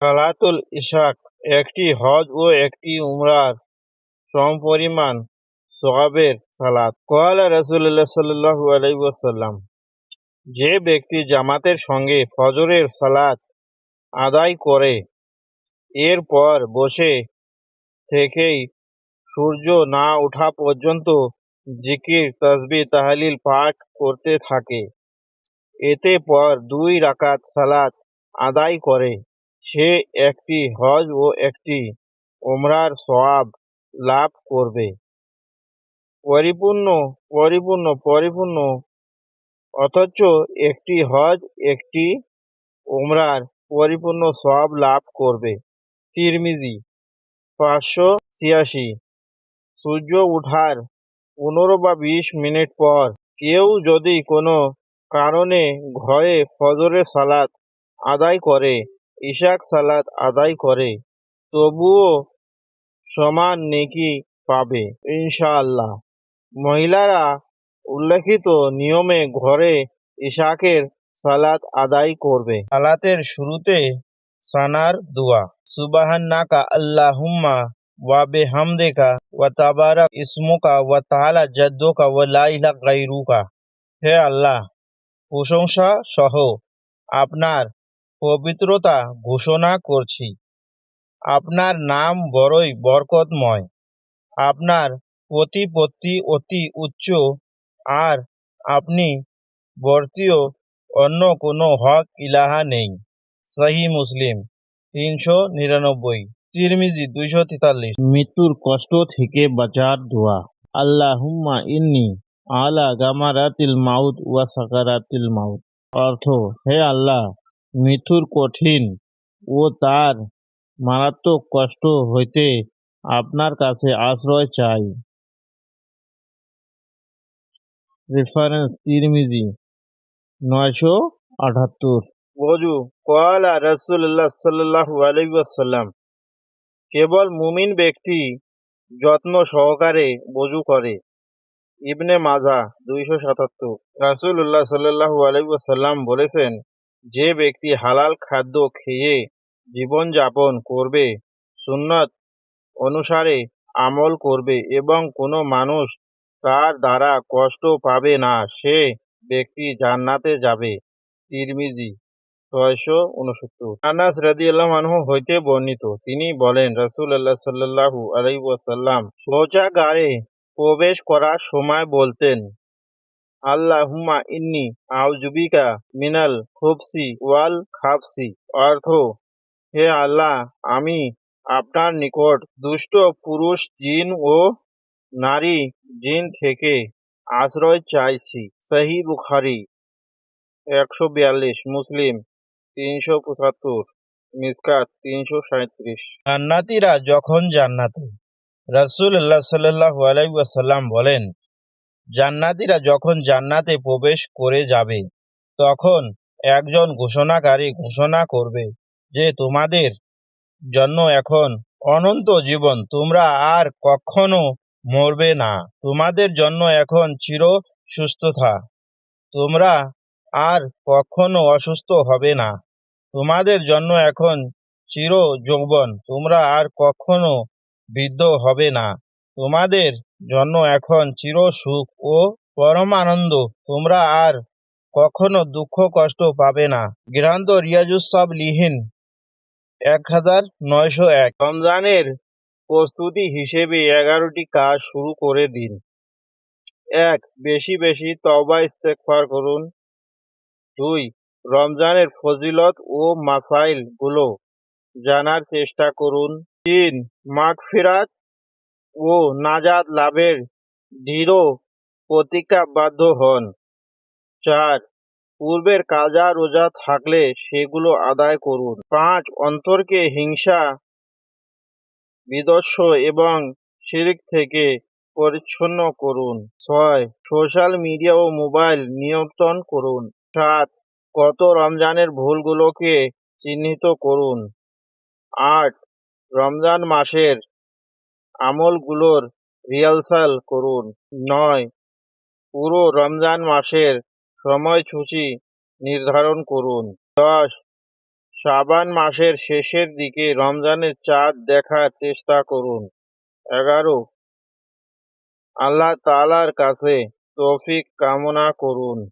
সালাতুল ইশাক, একটি হজ ও একটি উমরার সমপরিমাণ সওয়াবের সালাত। কয়ালা রাসূলুল্লাহ সাল্লাল্লাহু আলাইহি ওয়াসাল্লাম, যে ব্যক্তি জামাতের সঙ্গে ফজরের সালাত আদায় করে, এরপর বসে থেকেই সূর্য না ওঠা পর্যন্ত জিকির তসবিহ তাহলিল পাঠ করতে থাকে। এতে পর দুই রাকাত সালাত আদায় করে। সে একটি হজ ও একটি ওমরার সওয়াব লাভ করবে। পরিপূর্ণ পরিপূর্ণ পরিপূর্ণ, অথচ একটি হজ, একটি ওমরার পরিপূর্ণ সওয়াব লাভ করবে। তিরমিজি, পাঁচশো ছিয়াশি, সূর্য ওঠার পনেরো বা বিশ মিনিট পর কেউ যদি কোনো কারণে ঘরে ফজরের সালাত আদায় করে ইশাক সালাত আদায় করে, তবুও সমান নেকি পাবে। ইনশাআল্লাহ। মহিলারা উল্লেখিত নিয়মে ঘরে ইশাকের সালাত আদায় করবে। সালাতের শুরুতে সানার দোয়া। সুবাহান্নাকা আল্লাহুম্মা ওয়া বিহামদিকা ওয়া তাবারা ইসমুকা ওয়া তাআলা জাদ্দুকা ওয়া লা ইলাহা গায়রুকা। হে আল্লাহ প্রশংসা সহ আপনার পবিত্রতা ঘোষণা করছি। আপনার নাম বড়ই বরকতময়। আপনার প্রতিপত্তি অতি উচ্চ। আর আপনি বর্তীয় অন্য কোনো হক ইলাহা নেই। সহি মুসলিম, তিনশো নিরানব্বই। তিরমিজি, দুইশো তেতাল্লিশ। মৃত্যুর কষ্ট থেকে বাঁচার দোয়া। আল্লাহুম্মা ইন্নি আলা গামারাতিল মাউত ওয়া সাকারাতিল মাউত। অর্থ, হে আল্লাহ মৃত্যুর কঠিন ও তার মারাত্মক কষ্ট হইতে আপনার কাছে আশ্রয় চাই। রেফারেন্স তিরমিজি, নয়শো আটাত্তর। ওজু কয়ালা রসুল্লাহ সাল্লাহু কেবল মুমিন ব্যক্তি যত্ন সহকারে বজু করে। ইবনে মাজা, দুইশো সাতাত্তর। রাসুল্লাহ সাল্লাহু আলাইসাল্লাম বলেছেন যে ব্যক্তি হালাল খাদ্য খেয়ে জীবনযাপন করবে, সুন্নত অনুসারে আমল করবে এবং কোনো মানুষ তার দ্বারা কষ্ট পাবে না, সে ব্যক্তি জান্নাতে যাবে। তিরমিজি ছয়শো উনসত্তর। আনাস রাদিয়াল্লাহ আনহু হইতে বর্ণিত, তিনি বলেন, রাসূলুল্লাহ সাল্লাল্লাহু আলাইহি ওয়াসাল্লাম শৌচাগারে প্রবেশ করার সময় বলতেন আল্লাহুম্মা ইন্নি আউজুবিকা মিনাল খুবসি ওয়াল খাবসি। অর্থ, হে আল্লাহ, আমি আপনার নিকট দুষ্ট পুরুষ, জিন ও নারী, জিন থেকে আশ্রয় চাইছি। সহি বুখারি, একশো বিয়াল্লিশ, মুসলিম, তিনশো পঁচাত্তর, মিসকাত, তিনশো সাঁত্রিশ জান্নাতিরা যখন জান্নাতে, রাসূলুল্লাহ সাল্লাল্লাহু আলাইহি ওয়াসাল্লাম বলেন জান্নাতিরা যখন জান্নাতে প্রবেশ করে যাবে, তখন একজন ঘোষণাকারী ঘোষণা করবে যে তোমাদের জন্য এখন অনন্ত জীবন, তোমরা আর কখনো মরবে না। তোমাদের জন্য এখন চির সুস্থতা, তোমরা আর কখনো অসুস্থ হবে না। তোমাদের জন্য এখন চির যৌবন, তোমরা আর কখনো বৃদ্ধ হবে না। তোমাদের জন্য এখন চির সুখ ও পরম আনন্দ তোমরা আর কখনো দুঃখ কষ্ট পাবে না। গ্রান্ত রিয়াজুসাব লিহিন এক হাজার নয়শো এক। রমজানের প্রস্তুতি হিসেবে এগারোটি কাজ শুরু করে দিন। এক, বেশি বেশি তওবা ইস্তেগফার করুন। দুই, রমজানের ফজিলত ও মাসাইলগুলো জানার চেষ্টা করুন। তিন, মাগফিরাত ও নাজাদ লাভের দৃঢ় প্রতিজ্ঞাবদ্ধ হন। চার, পূর্বের কাজা রোজা থাকলে সেগুলো আদায় করুন। পাঁচ, অন্তরকে হিংসা বিদস্য এবং শিরিক থেকে পরিচ্ছন্ন করুন। ছয়, সোশ্যাল মিডিয়া ও মোবাইল নিয়ন্ত্রণ করুন। সাত, গত রমজানের ভুলগুলোকে চিহ্নিত করুন। আট, রমজান মাসের আমলগুলোর রিহার্সাল করুন। নয়, পুরো রমজান মাসের সময়সূচি নির্ধারণ করুন। দশ, শাবান মাসের শেষের দিকে রমজানের চাঁদ দেখার চেষ্টা করুন। এগারো, আল্লাহ তালার কাছে তৌফিক কামনা করুন।